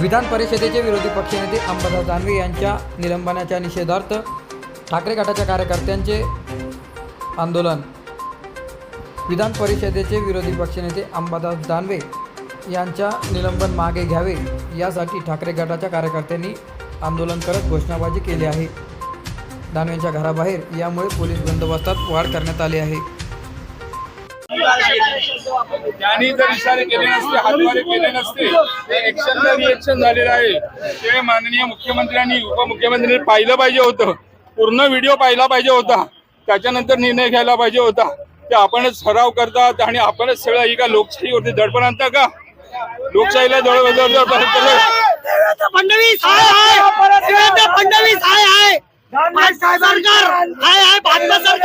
विधान परिषदेचे विरोधी पक्षनेते अंबादास दानवे यांच्या निलंबनाच्या निषेधार्थ ठाकरे गटाच्या कार्यकर्त्यांचे आंदोलन. विधान परिषदेचे विरोधी पक्षनेते अंबादास दानवे यांच्या निलंबन मागे घ्यावे यासाठी ठाकरे गटाच्या कार्यकर्त्यांनी आंदोलन करत घोषणाबाजी केली आहे. दानवेंच्या घराबाहेर यामुळे पोलीस बंदोबस्तात वाढ करण्यात आली आहे. त्यांनी जर इशारे केले नसते हातवारे केले नसते ते ऍक्शनला रिएक्शन झालेलं आहे. ते माननीय मुख्यमंत्र्यांनी उपमुख्यमंत्र्यांनी पाहिलं पाहिजे होतं. पूर्ण व्हिडिओ पाहिला पाहिजे होता. त्याच्यानंतर निर्णय घ्यायला पाहिजे होता. ते आपणच सराव करतात आणि आपणच सगळं ही का लोकशाहीवरती दडपण आणता का? लोकशाहीला देवेंद्र फडणवीस हाय हाय. देवेंद्र फडणवीस हाय हाय. भाजपा सरकार हाय हाय. भाजपा सरकार